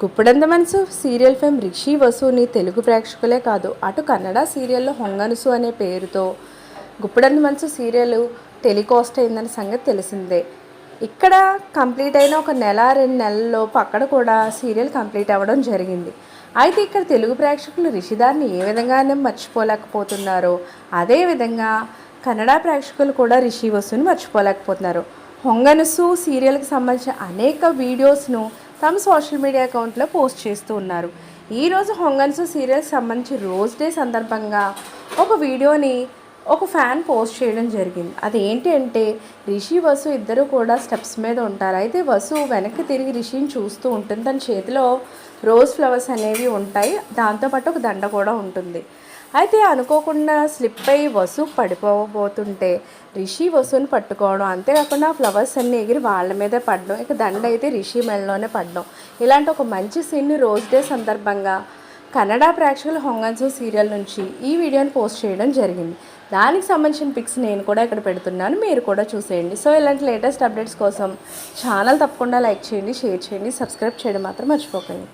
గుప్పడంత మనసు. Serial fame Rishi వసుని తెలుగు ప్రేక్షకులే కాదు అటు కన్నడ సీరియల్లో హొంగనుసు అనే పేరుతో గుప్పడంత మనసు సీరియల్ టెలికాస్ట్ అయిందనే సంగతి తెలిసిందే. ఇక్కడ కంప్లీట్ అయిన ఒక నెల రెండు నెలల్లోపు అక్కడ కూడా సీరియల్ కంప్లీట్ అవ్వడం జరిగింది. అయితే ఇక్కడ తెలుగు ప్రేక్షకులు రిషిదార్ని ఏ విధంగానే మర్చిపోలేకపోతున్నారో. అదేవిధంగా కన్నడ ప్రేక్షకులు కూడా రిషి వసుని మర్చిపోలేకపోతున్నారు. హొంగనుసు సీరియల్కి సంబంధించిన అనేక వీడియోస్ను తమ సోషల్ మీడియా అకౌంట్లో పోస్ట్ చేస్తూ ఉన్నారు. ఈరోజు హొంగన్సు సీరియల్ సంబంధించి రోజ్ డే సందర్భంగా ఒక వీడియోని ఒక ఫ్యాన్ పోస్ట్ చేయడం జరిగింది. అది ఏంటి అంటే రిషి వసు ఇద్దరు కూడా స్టెప్స్ మీద ఉంటారు. అయితే వసు వెనక్కి తిరిగి రిషిని చూస్తూ ఉంటుంది. తన చేతిలో రోజ్ ఫ్లవర్స్ అనేవి ఉంటాయి. దాంతోపాటు ఒక దండ కూడా ఉంటుంది. అయితే అనుకోకుండా స్లిప్ అయి వసు పడిపోబోతుంటే రిషి వసుని పట్టుకోవడం. అంతేకాకుండా ఫ్లవర్స్ అన్నీ ఎగిరి వాళ్ళ మీదే పడడం. ఇక దండ అయితే రిషి మెల్లోనే పడడం. ఇలాంటి ఒక మంచి సీన్ని రోజ్ డే సందర్భంగా కన్నడ ప్రేక్షకులు హొంగన్సు సీరియల్ నుంచి ఈ వీడియోని పోస్ట్ చేయడం జరిగింది. దానికి సంబంధించిన పిక్స్ నేను కూడా ఇక్కడ పెడుతున్నాను. మీరు కూడా చూసేయండి. సో ఇలాంటి లేటెస్ట్ అప్డేట్స్ కోసం ఛానల్ తప్పకుండా లైక్ చేయండి షేర్ చేయండి సబ్స్క్రైబ్ చేయడం మాత్రం మర్చిపోకండి.